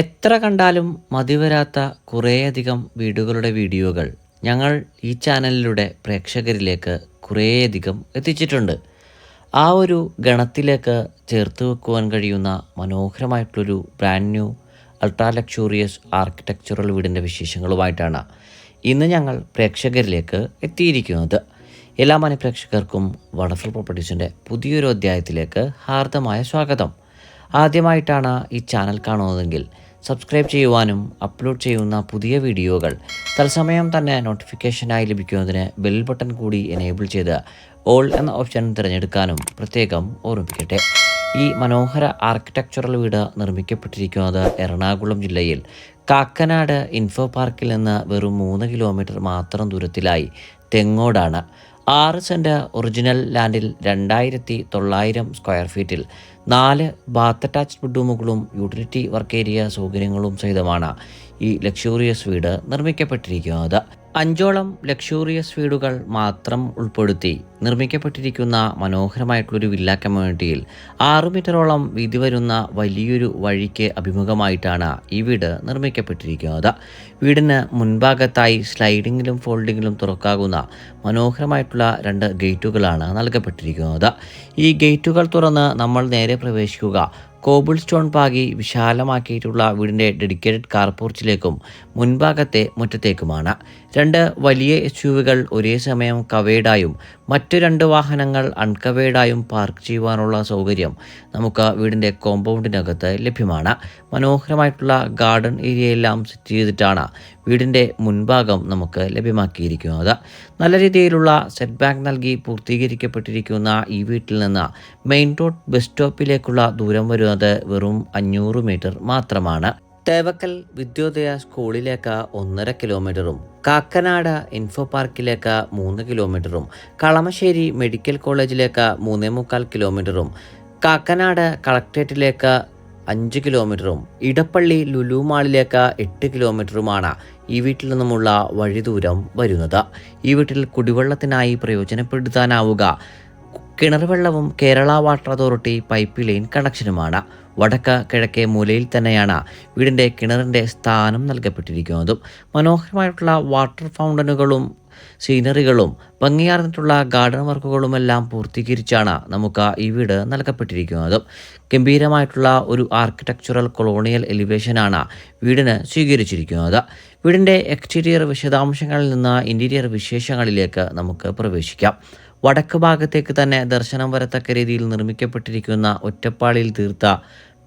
എത്ര കണ്ടാലും മതിവരാത്ത കുറേയധികം വീടുകളുടെ വീഡിയോകൾ ഞങ്ങൾ ഈ ചാനലിലൂടെ പ്രേക്ഷകരിലേക്ക് കുറേയധികം എത്തിച്ചിട്ടുണ്ട്. ആ ഒരു ഗണത്തിലേക്ക് ചേർത്ത് വെക്കുവാൻ കഴിയുന്ന മനോഹരമായിട്ടുള്ളൊരു brand new ultra luxurious architectural വീടിന്റെ വിശേഷങ്ങളുമായിട്ടാണ് ഇന്ന് ഞങ്ങൾ പ്രേക്ഷകരിലേക്ക് എത്തിയിരിക്കുന്നത്. എല്ലാ മനഃപ്രേക്ഷകർക്കും വണ്ടർഫുൾ പ്രോപ്പർട്ടീസിന്റെ പുതിയൊരു അധ്യായത്തിലേക്ക് ഹാർദമായ സ്വാഗതം. ആദ്യമായിട്ടാണ് ഈ ചാനൽ കാണുന്നതെങ്കിൽ സബ്സ്ക്രൈബ് ചെയ്യുവാനും അപ്ലോഡ് ചെയ്യുന്ന പുതിയ വീഡിയോകൾ തത്സമയം തന്നെ നോട്ടിഫിക്കേഷനായി ലഭിക്കുന്നതിന് ബെൽ ബട്ടൺ കൂടി എനേബിൾ ചെയ്ത് ഓൾ എന്ന ഓപ്ഷൻ തിരഞ്ഞെടുക്കാനും പ്രത്യേകം ഓർമ്മിപ്പിക്കട്ടെ. ഈ മനോഹര ആർക്കിടെക്ചറൽ വീട് നിർമ്മിക്കപ്പെട്ടിരിക്കുന്നത് എറണാകുളം ജില്ലയിൽ കാക്കനാട് ഇൻഫോ പാർക്കിൽ നിന്ന് വെറും മൂന്ന് കിലോമീറ്റർ മാത്രം ദൂരത്തിലായി തെങ്ങോടാണ്. ആറ് സെന്റ് ഒറിജിനൽ ലാൻഡിൽ രണ്ടായിരത്തി തൊള്ളായിരം സ്ക്വയർ ഫീറ്റിൽ നാല് ബാത്ത് അറ്റാച്ച്ഡ് ബെഡ്റൂമുകളും യൂട്ടിലിറ്റി വർക്ക് ഏരിയ സൗകര്യങ്ങളും സഹിതമാണ് ഈ ലക്ഷൂറിയസ് വീട് നിർമ്മിക്കപ്പെട്ടിരിക്കുന്നത്. അഞ്ചോളം ലക്ഷൂറിയസ് വീടുകൾ മാത്രം ഉൾപ്പെടുത്തി നിർമ്മിക്കപ്പെട്ടിരിക്കുന്ന മനോഹരമായിട്ടുള്ളൊരു വില്ല കമ്മ്യൂണിറ്റിയിൽ ആറ് മീറ്ററോളം വീതി വരുന്ന വലിയൊരു വഴിക്ക് അഭിമുഖമായിട്ടാണ് ഈ വീട് നിർമ്മിക്കപ്പെട്ടിരിക്കുന്നത്. വീടിന് മുൻഭാഗത്തായി സ്ലൈഡിങ്ങിലും ഫോൾഡിങ്ങിലും തുറക്കാകുന്ന മനോഹരമായിട്ടുള്ള രണ്ട് ഗേറ്റുകളാണ് നൽകപ്പെട്ടിരിക്കുന്നത്. ഈ ഗേറ്റുകൾ തുറന്ന് നമ്മൾ നേരെ പ്രവേശിക്കുക. കോബിൾ സ്റ്റോൺ പാകി വിശാലമാക്കിയിട്ടുള്ള വീടിന്റെ ഡെഡിക്കേറ്റഡ് കാർ പോർച്ചിലേക്കും മുൻഭാഗത്തെ മുറ്റത്തേക്കുമാണ്. രണ്ട് വലിയ എസ് യുവികൾ ഒരേ സമയം കവേഡായും മറ്റു രണ്ട് വാഹനങ്ങൾ അൺകവേഡായും പാർക്ക് ചെയ്യുവാനുള്ള സൗകര്യം നമുക്ക് വീടിന്റെ കോമ്പൗണ്ടിനകത്ത് ലഭ്യമാണ്. മനോഹരമായിട്ടുള്ള ഗാർഡൻ ഏരിയയെല്ലാം സെറ്റ് ചെയ്തിട്ടാണ് വീടിന്റെ മുൻഭാഗം നമുക്ക് ലഭ്യമാക്കിയിരിക്കുന്നത്. നല്ല രീതിയിലുള്ള സെറ്റ് ബാക്ക് നൽകി പൂർത്തീകരിക്കപ്പെട്ടിരിക്കുന്ന ഈ വീട്ടിൽ നിന്ന് മെയിൻ റോഡ് ബസ് സ്റ്റോപ്പിലേക്കുള്ള ദൂരം വരുന്നത് വെറും അഞ്ഞൂറ് മീറ്റർ മാത്രമാണ്. തേവക്കൽ വിദ്യോദയ സ്കൂളിലേക്ക് ഒന്നര കിലോമീറ്ററും കാക്കനാട് ഇൻഫോ പാർക്കിലേക്ക് മൂന്ന് കിലോമീറ്ററും കളമശ്ശേരി മെഡിക്കൽ കോളേജിലേക്ക് മൂന്നേ മുക്കാൽ കിലോമീറ്ററും കാക്കനാട് കളക്ട്രേറ്റിലേക്ക് അഞ്ച് കിലോമീറ്ററും ഇടപ്പള്ളി ലുലു മാളിലേക്ക് എട്ട് കിലോമീറ്ററുമാണ് ഈ വീട്ടിൽ നിന്നുമുള്ള വഴി ദൂരം വരുന്നത്. ഈ വീട്ടിൽ കുടിവെള്ളത്തിനായി പ്രയോജനപ്പെടുത്താനാവുക. കിണർ വെള്ളവും Kerala water authority pipe line കണക്ഷനുമാണ്. വടക്ക് കിഴക്കേ മൂലയിൽ തന്നെയാണ് വീടിന്റെ കിണറിന്റെ സ്ഥാനം നൽകപ്പെട്ടിരിക്കുന്നതും. മനോഹരമായിട്ടുള്ള വാട്ടർ ഫൗണ്ടനുകളും സീനറികളും ഭംഗിയാർന്നിട്ടുള്ള ഗാർഡൻ വർക്കുകളുമെല്ലാം പൂർത്തീകരിച്ചാണ് നമുക്ക് ഈ വീട് നൽകപ്പെട്ടിരിക്കുന്നതും. ഗംഭീരമായിട്ടുള്ള ഒരു ആർക്കിടെക്ചറൽ കൊളോണിയൽ എലിവേഷനാണ് വീടിന് സ്വീകരിച്ചിരിക്കുന്നത്. വീടിന്റെ എക്സ്റ്റീരിയർ വിശദാംശങ്ങളിൽ നിന്ന് ഇന്റീരിയർ വിശേഷങ്ങളിലേക്ക് നമുക്ക് പ്രവേശിക്കാം. വടക്ക് ഭാഗത്തേക്ക് തന്നെ ദർശനം വരത്തക്ക രീതിയിൽ നിർമ്മിക്കപ്പെട്ടിരിക്കുന്ന ഒറ്റപ്പാളിയിൽ തീർത്ത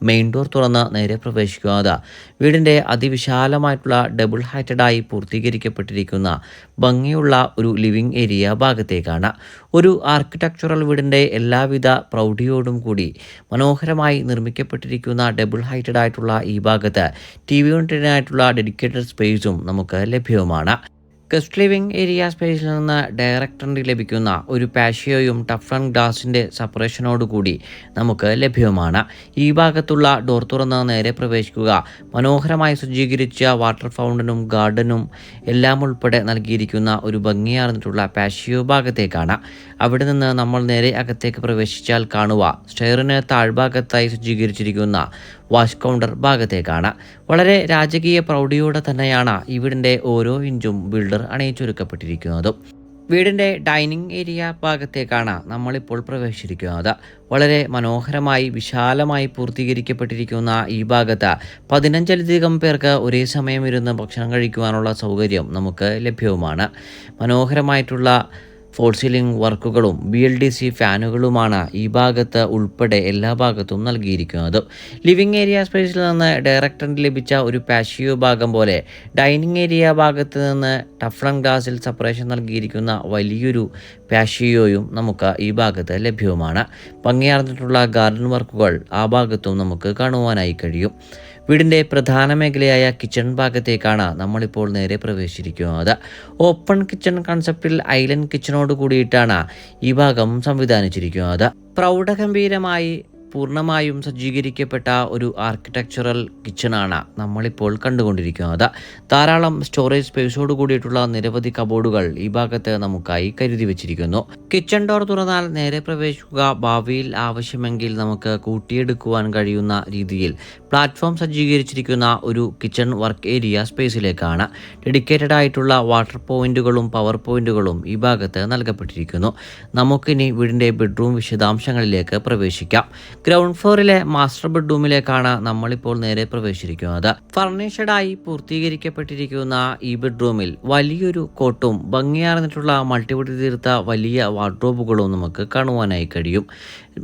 മെയിൻ ഡോർ തുറന്ന് നേരെ പ്രവേശിക്കുന്നത് വീടിന്റെ അതിവിശാലമായിട്ടുള്ള ഡബിൾ ഹൈറ്റഡായി പൂർത്തീകരിക്കപ്പെട്ടിരിക്കുന്ന ഭംഗിയുള്ള ഒരു ലിവിംഗ് ഏരിയ ഭാഗത്തേക്കാണ്. ഒരു ആർക്കിടെക്ചറൽ വീടിന്റെ എല്ലാവിധ പ്രൗഢിയോടും കൂടി മനോഹരമായി നിർമ്മിക്കപ്പെട്ടിരിക്കുന്ന ഡബിൾ ഹൈറ്റഡായിട്ടുള്ള ഈ ഭാഗത്ത് ടി വി യൂണിറ്റിനായിട്ടുള്ള ഡെഡിക്കേറ്റഡ് സ്പേസും നമുക്ക് ലഭ്യവുമാണ്. ഗസ്റ്റ് ലിവിംഗ് ഏരിയ സ്പേസിൽ നിന്ന് ഡയറക്ടറിന് ലഭിക്കുന്ന ഒരു പാഷിയോയും ടഫ്ലൺ ഗ്ലാസിന്റെ സെപ്പറേഷനോടുകൂടി നമുക്ക് ലഭ്യമാണ് ഈ ഭാഗത്തുള്ള ഡോർ തുറന്ന് നേരെ പ്രവേശിക്കുക മനോഹരമായി സജ്ജീകരിച്ച വാട്ടർ ഫൗണ്ടനും ഗാർഡനും എല്ലാം ഉൾപ്പെടെ നൽകിയിരിക്കുന്ന ഒരു ഭംഗിയാർന്നിട്ടുള്ള പാഷിയോ ഭാഗത്തേക്കാണ്. അവിടെ നിന്ന് നമ്മൾ നേരെ അകത്തേക്ക് പ്രവേശിച്ചാൽ കാണുക സ്റ്റെയറിന് താഴ്ഭാഗത്തായി സജ്ജീകരിച്ചിരിക്കുന്ന വാഷ് കൗണ്ടർ ഭാഗത്തേക്കാണ്. വളരെ രാജകീയ പ്രൗഢിയോടെ തന്നെയാണ് വീടിന്റെ ഓരോ ഇഞ്ചും ബിൽഡർ അണിയിച്ചൊരുക്കപ്പെട്ടിരിക്കുന്നതും വീടിന്റെ ഡൈനിങ് ഏരിയ ഭാഗത്തേക്കാണ് നമ്മളിപ്പോൾ പ്രവേശിച്ചിരിക്കുന്നത്. വളരെ മനോഹരമായി വിശാലമായി പൂർത്തീകരിക്കപ്പെട്ടിരിക്കുന്ന ഈ ഭാഗത്ത് പതിനഞ്ചിലധികം പേർക്ക് ഒരേ സമയം ഇരുന്ന് ഭക്ഷണം കഴിക്കുവാനുള്ള സൗകര്യം നമുക്ക് ലഭ്യവുമാണ്. മനോഹരമായിട്ടുള്ള ഫോൾ സീലിംഗ് വർക്കുകളും ബി എൽ ഡി സി ഫാനുകളുമാണ് ഈ ഭാഗത്ത് ഉൾപ്പെടെ എല്ലാ ഭാഗത്തും നൽകിയിരിക്കുന്നത്. ലിവിംഗ് ഏരിയ സ്പേസിൽ നിന്ന് ഡയറക്ടറിന് ലഭിച്ച ഒരു പാഷിയോ ഭാഗം പോലെ ഡൈനിങ് ഏരിയ ഭാഗത്ത് നിന്ന് ടഫ്ലൺ ഗ്ലാസിൽ സെപ്പറേഷൻ നൽകിയിരിക്കുന്ന വലിയൊരു പാഷിയോയും നമുക്ക് ഈ ഭാഗത്ത് ലഭ്യവുമാണ്. ഭംഗിയാർന്നിട്ടുള്ള ഗാർഡൻ വർക്കുകൾ ആ ഭാഗത്തും നമുക്ക് കാണുവാനായി കഴിയും. വീടിന്റെ പ്രധാന മേഖലയായ കിച്ചൺ ഭാഗത്തേക്കാണ് നമ്മളിപ്പോൾ നേരെ പ്രവേശിച്ചിരിക്കുന്നത്. ഓപ്പൺ കിച്ചൺ കൺസെപ്റ്റിൽ ഐലൻഡ് കിച്ചണോട് കൂടിയിട്ടാണ് ഈ ഭാഗം സംവിധാനിച്ചിരിക്കുന്നത്. പ്രൗഢഗംഭീരമായി പൂർണമായും സജ്ജീകരിക്കപ്പെട്ട ഒരു ആർക്കിടെക്ചറൽ കിച്ചണാണ് നമ്മളിപ്പോൾ കണ്ടുകൊണ്ടിരിക്കുന്നത്. ധാരാളം സ്റ്റോറേജ് സ്പേസോട് കൂടിയിട്ടുള്ള നിരവധി കബോർഡുകൾ ഈ ഭാഗത്ത് നമുക്കായി കരുതി വെച്ചിരിക്കുന്നു. കിച്ചൺ ഡോർ തുറന്നാൽ നേരെ പ്രവേശിക്കുക ഭാവിയിൽ ആവശ്യമെങ്കിൽ നമുക്ക് കൂട്ടിയെടുക്കുവാൻ കഴിയുന്ന രീതിയിൽ പ്ലാറ്റ്ഫോം സജ്ജീകരിച്ചിരിക്കുന്ന ഒരു കിച്ചൺ വർക്ക് ഏരിയ സ്പേസിലേക്കാണ് ഡെഡിക്കേറ്റഡ് ആയിട്ടുള്ള വാട്ടർ പോയിന്റുകളും പവർ പോയിന്റുകളും ഈ ഭാഗത്ത് നൽകപ്പെട്ടിരിക്കുന്നു. നമുക്കിനി വീടിന്റെ ബെഡ്റൂം വിശദാംശങ്ങളിലേക്ക് പ്രവേശിക്കാം. ഗ്രൗണ്ട് ഫ്ലോറിലെ മാസ്റ്റർ ബെഡ്റൂമിലേക്കാണ് നമ്മളിപ്പോൾ നേരെ പ്രവേശിച്ചിരിക്കുന്നത്. ഫർണിഷഡായി പൂർത്തീകരിക്കപ്പെട്ടിരിക്കുന്ന ഈ ബെഡ്റൂമിൽ വലിയൊരു കോട്ടും ഭംഗിയാർന്നിട്ടുള്ള മൾട്ടിവുഡ് തീർത്ത വലിയ വാർഡ്രോബുകളും നമുക്ക് കാണുവാനായി കഴിയും.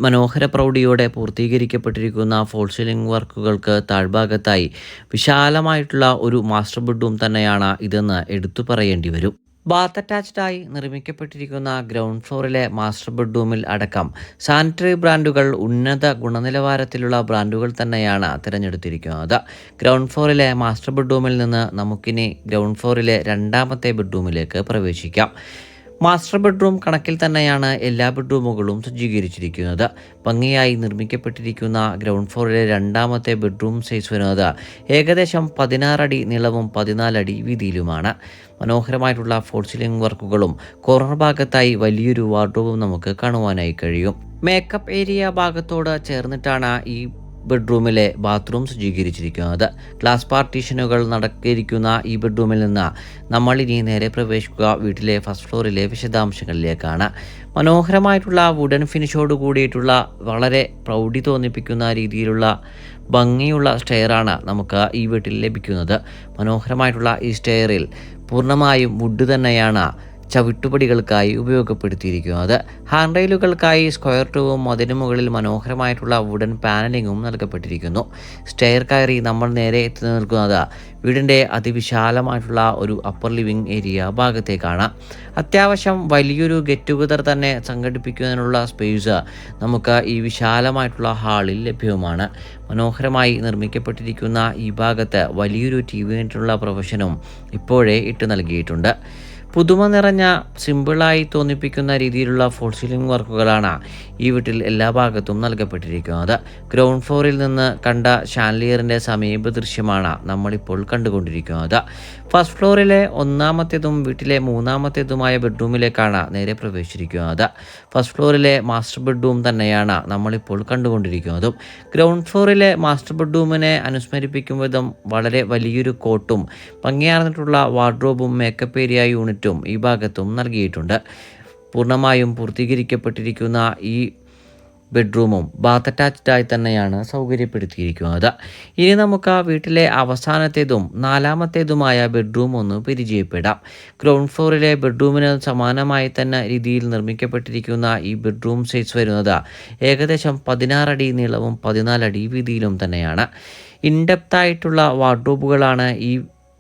മനോഹര പ്രൗഢിയോടെ പൂർത്തീകരിക്കപ്പെട്ടിരിക്കുന്ന ഫോൾ സീലിംഗ് വർക്കുകൾക്ക് താഴ്ഭാഗത്തായി വിശാലമായിട്ടുള്ള ഒരു മാസ്റ്റർ ബെഡ്റൂം തന്നെയാണ് ഇതെന്ന് എടുത്തു പറയേണ്ടി വരും. ബാത്ത് അറ്റാച്ച്ഡ് ആയി നിർമ്മിക്കപ്പെട്ടിരിക്കുന്ന ഗ്രൗണ്ട് ഫ്ലോറിലെ മാസ്റ്റർ ബെഡ്റൂമിൽ അടക്കം സാനിറ്ററി ബ്രാൻഡുകൾ ഉന്നത ഗുണനിലവാരത്തിലുള്ള ബ്രാൻഡുകൾ തന്നെയാണ് തിരഞ്ഞെടുത്തിരിക്കുന്നത്. ഗ്രൗണ്ട് ഫ്ലോറിലെ മാസ്റ്റർ ബെഡ്റൂമിൽ നിന്ന് നമുക്കിനി ഗ്രൗണ്ട് ഫ്ലോറിലെ രണ്ടാമത്തെ ബെഡ്റൂമിലേക്ക് പ്രവേശിക്കാം. മാസ്റ്റർ ബെഡ്റൂം കണക്കിൽ തന്നെയാണ് എല്ലാ ബെഡ്റൂമുകളും സജ്ജീകരിച്ചിരിക്കുന്നത്. ഭംഗിയായി നിർമ്മിക്കപ്പെട്ടിരിക്കുന്ന ഗ്രൗണ്ട് ഫ്ലോറിലെ രണ്ടാമത്തെ ബെഡ്റൂം സൈസ് വരുന്നത് ഏകദേശം പതിനാറടി നീളവും പതിനാലടി വീതിയിലുമാണ്. മനോഹരമായിട്ടുള്ള ഫോൾ സീലിംഗ് വർക്കുകളും കോർണർ ഭാഗത്തായി വലിയൊരു വാർഡ്രോബും നമുക്ക് കാണുവാനായി കഴിയും. മേക്കപ്പ് ഏരിയ ഭാഗത്തോട് ചേർന്നിട്ടാണ് ഈ ബെഡ്റൂമിലെ ബാത്റൂം സജ്ജീകരിച്ചിരിക്കുന്നത്. ഗ്ലാസ് പാർട്ടീഷനുകൾ നടക്കിയിരിക്കുന്ന ഈ ബെഡ്റൂമിൽ നിന്ന് നമ്മൾ ഇനി നേരെ പ്രവേശിക്കുക. വീട്ടിലെ ഫസ്റ്റ് ഫ്ലോറിലെ വിശദാംശങ്ങളിലേക്കാണ്. മനോഹരമായിട്ടുള്ള വുഡൻ ഫിനിഷോട് കൂടിയിട്ടുള്ള വളരെ പ്രൗഢി തോന്നിപ്പിക്കുന്ന രീതിയിലുള്ള ഭംഗിയുള്ള സ്റ്റെയറാണ് നമുക്ക് ഈ വീട്ടിൽ ലഭിക്കുന്നത്. മനോഹരമായിട്ടുള്ള ഈ സ്റ്റെയറിൽ പൂർണമായും വുഡ് തന്നെയാണ് ചവിട്ടുപടികൾക്കായി ഉപയോഗപ്പെടുത്തിയിരിക്കുന്നു. അത് ഹാൻഡ് റെയിലുകൾക്കായി സ്ക്വയർ ടൂവും അതിനു മുകളിൽ മനോഹരമായിട്ടുള്ള വുഡൻ പാനലിങ്ങും നൽകപ്പെട്ടിരിക്കുന്നു. സ്റ്റെയർ കയറി നമ്മൾ നേരെ എത്തി നിൽക്കുന്നത് വീടിന്റെ അതിവിശാലമായിട്ടുള്ള ഒരു അപ്പർ ലിവിംഗ് ഏരിയ ഭാഗത്തേക്കാണ്. അത്യാവശ്യം വലിയൊരു ഗെറ്റ് ടുഗദർ തന്നെ സംഘടിപ്പിക്കുന്നതിനുള്ള സ്പേസ് നമുക്ക് ഈ വിശാലമായിട്ടുള്ള ഹാളിൽ ലഭ്യവുമാണ്. മനോഹരമായി നിർമ്മിക്കപ്പെട്ടിരിക്കുന്ന ഈ ഭാഗത്ത് വലിയൊരു ടി വി പ്രൊഫഷനും ഇപ്പോഴേ ഇട്ട് നൽകിയിട്ടുണ്ട്. പുതുമ നിറഞ്ഞ സിമ്പിളായി തോന്നിപ്പിക്കുന്ന രീതിയിലുള്ള ഫോൾ സീലിംഗ് വർക്കുകളാണ് ഈ വീട്ടിൽ എല്ലാ ഭാഗത്തും നൽകപ്പെട്ടിരിക്കുന്നത്. ഗ്രൗണ്ട് ഫ്ലോറിൽ നിന്ന് കണ്ട ഷാൻലിയറിന്റെ സമീപ ദൃശ്യമാണ് നമ്മളിപ്പോൾ കണ്ടുകൊണ്ടിരിക്കുന്നത്. ഫസ്റ്റ് ഫ്ലോറിലെ ഒന്നാമത്തേതും വീട്ടിലെ മൂന്നാമത്തേതുമായ ബെഡ്റൂമിലേക്കാണ് നേരെ പ്രവേശിച്ചിരിക്കുന്നത്. ഫസ്റ്റ് ഫ്ലോറിലെ മാസ്റ്റർ ബെഡ്റൂം തന്നെയാണ് നമ്മളിപ്പോൾ കണ്ടുകൊണ്ടിരിക്കുന്നതും. ഗ്രൗണ്ട് ഫ്ലോറിലെ മാസ്റ്റർ ബെഡ്റൂമിനെ അനുസ്മരിപ്പിക്കും വിധം വളരെ വലിയൊരു കോട്ടും ഭംഗിയാർന്നിട്ടുള്ള വാർഡ്രോബും മേക്കപ്പ് ഏരിയ യൂണിറ്റും ഈ ഭാഗത്തും നൽകിയിട്ടുണ്ട്. പൂർണമായും പൂർത്തീകരിക്കപ്പെട്ടിരിക്കുന്ന ഈ ബെഡ്റൂമും ബാത്ത് അറ്റാച്ച്ഡ് ആയി തന്നെയാണ് സൗകര്യപ്പെടുത്തിയിരിക്കുന്നത്. ഇനി നമുക്ക് ആ വീട്ടിലെ അവസാനത്തേതും നാലാമത്തേതുമായ ബെഡ്റൂം ഒന്ന് പരിചയപ്പെടാം. ഗ്രൗണ്ട് ഫ്ലോറിലെ ബെഡ്റൂമിന് സമാനമായി തന്നെ രീതിയിൽ നിർമ്മിക്കപ്പെട്ടിരിക്കുന്ന ഈ ബെഡ്റൂം സൈസ് വരുന്നത് ഏകദേശം പതിനാറടി നീളവും പതിനാലടി വീതിയിലും തന്നെയാണ്. ഇൻഡെപ്തായിട്ടുള്ള വാർഡ്രോബുകളാണ് ഈ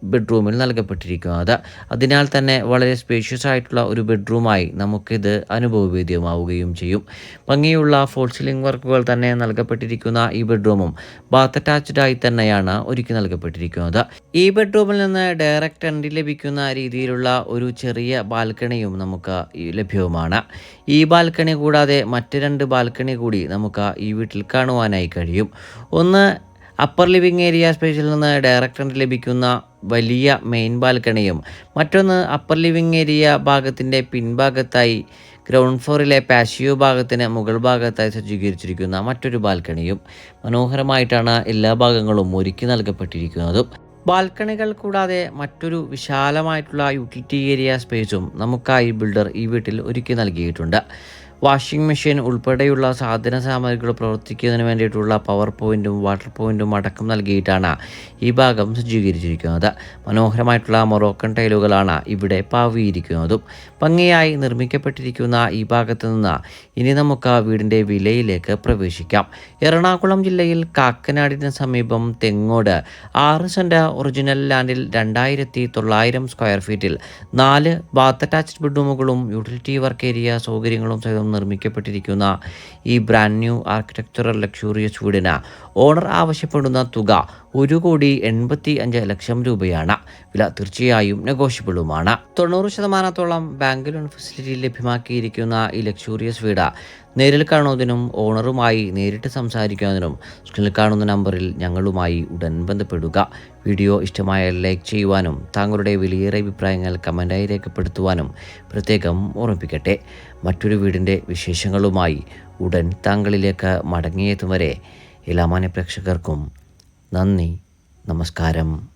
ബെഡ്റൂമിൽ നൽകപ്പെട്ടിരിക്കുന്നത്. അതിനാൽ തന്നെ വളരെ സ്പേഷ്യസ് ആയിട്ടുള്ള ഒരു ബെഡ്റൂമായി നമുക്കിത് അനുഭവവേദ്യമാവുകയും ചെയ്യും. ഭംഗിയുള്ള ഫോൾ സീലിംഗ് വർക്കുകൾ തന്നെ നൽകപ്പെട്ടിരിക്കുന്ന ഈ ബെഡ്റൂമും ബാത്ത് അറ്റാച്ച്ഡ് ആയി തന്നെയാണ് ഒരുക്കി നൽകപ്പെട്ടിരിക്കുന്നത്. ഈ ബെഡ്റൂമിൽ നിന്ന് ഡയറക്റ്റ് എൻട്രി ലഭിക്കുന്ന രീതിയിലുള്ള ഒരു ചെറിയ ബാൽക്കണിയും നമുക്ക് ലഭ്യവുമാണ്. ഈ ബാൽക്കണി കൂടാതെ മറ്റ് രണ്ട് ബാൽക്കണി കൂടി നമുക്ക് ഈ വീട്ടിൽ കാണുവാനായി കഴിയും. ഒന്ന് അപ്പർ ലിവിംഗ് ഏരിയ സ്പേസിൽ നിന്ന് ഡയറക്ടറിന് ലഭിക്കുന്ന വലിയ മെയിൻ ബാൽക്കണിയും മറ്റൊന്ന് അപ്പർ ലിവിംഗ് ഏരിയ ഭാഗത്തിന്റെ പിൻഭാഗത്തായി ഗ്രൗണ്ട് ഫ്ലോറിലെ പാഷിയോ ഭാഗത്തിന് മുകൾ ഭാഗത്തായി സജ്ജീകരിച്ചിരിക്കുന്ന മറ്റൊരു ബാൽക്കണിയും മനോഹരമായിട്ടാണ് എല്ലാ ഭാഗങ്ങളും ഒരുക്കി നൽകപ്പെട്ടിരിക്കുന്നതും. ബാൽക്കണികൾ കൂടാതെ മറ്റൊരു വിശാലമായിട്ടുള്ള യൂട്ടിലിറ്റി ഏരിയ സ്പേസും നമുക്കായി ബിൽഡർ ഈ വീട്ടിൽ ഒരുക്കി നൽകിയിട്ടുണ്ട്. വാഷിംഗ് മെഷീൻ ഉൾപ്പെടെയുള്ള സാധന സാമഗ്രികൾ പ്രവർത്തിക്കുന്നതിന് വേണ്ടിയിട്ടുള്ള പവർ പോയിന്റും വാട്ടർ പോയിന്റും അടക്കം നൽകിയിട്ടാണ് ഈ ഭാഗം സജ്ജീകരിച്ചിരിക്കുന്നത്. മനോഹരമായിട്ടുള്ള മൊറോക്കൻ ടൈലുകളാണ് ഇവിടെ പാവിയിരിക്കുന്നതും. ഭംഗിയായി നിർമ്മിക്കപ്പെട്ടിരിക്കുന്ന ഈ ഭാഗത്ത് നിന്ന് ഇനി നമുക്ക് വീടിന്റെ വിലയിലേക്ക് പ്രവേശിക്കാം. എറണാകുളം ജില്ലയിൽ കാക്കനാടിന് സമീപം തെങ്ങോട് ആറ് സെന്റ് ഒറിജിനൽ ലാൻഡിൽ രണ്ടായിരത്തി തൊള്ളായിരം സ്ക്വയർ ഫീറ്റിൽ നാല് ബാത്ത് അറ്റാച്ച്ഡ് ബെഡ്റൂമുകളും യൂട്ടിലിറ്റി വർക്ക് ഏരിയ സൗകര്യങ്ങളും സഹിതം നിർമ്മിക്കപ്പെട്ടിരിക്കുന്ന ഈ ബ്രാൻഡ് ന്യൂ ആർക്കിടെക്ചറൽ ലക്ഷൂറിയസ് വീടിന് ഓണർ ആവശ്യപ്പെടുന്ന തുക ഒരു കോടി എൺപത്തി അഞ്ച് ലക്ഷം രൂപയാണ്. വില തീർച്ചയായും നെഗോഷ്യബിളുമാണ് തൊണ്ണൂറ് ശതമാനത്തോളം ബാങ്ക് ലോൺ ഫെസിലിറ്റി ലഭ്യമാക്കിയിരിക്കുന്ന ഈ ലക്ഷൂറിയസ് വീട് നേരിൽ കാണുന്നതിനും ഓണറുമായി നേരിട്ട് സംസാരിക്കുന്നതിനും സ്ക്രീനിൽ കാണുന്ന നമ്പറിൽ ഞങ്ങളുമായി ഉടൻ ബന്ധപ്പെടുക. വീഡിയോ ഇഷ്ടമായാൽ ലൈക്ക് ചെയ്യുവാനും താങ്കളുടെ വിലയേറെ അഭിപ്രായങ്ങൾ കമന്റായി രേഖപ്പെടുത്തുവാനും പ്രത്യേകം ഓർമ്മിപ്പിക്കട്ടെ. മറ്റൊരു വീടിന്റെ വിശേഷങ്ങളുമായി ഉടൻ താങ്കളിലേക്ക് മടങ്ങിയെത്തും വരെ എല്ലാ മാന്യ പ്രേക്ഷകർക്കും നന്ദി. നമസ്കാരം.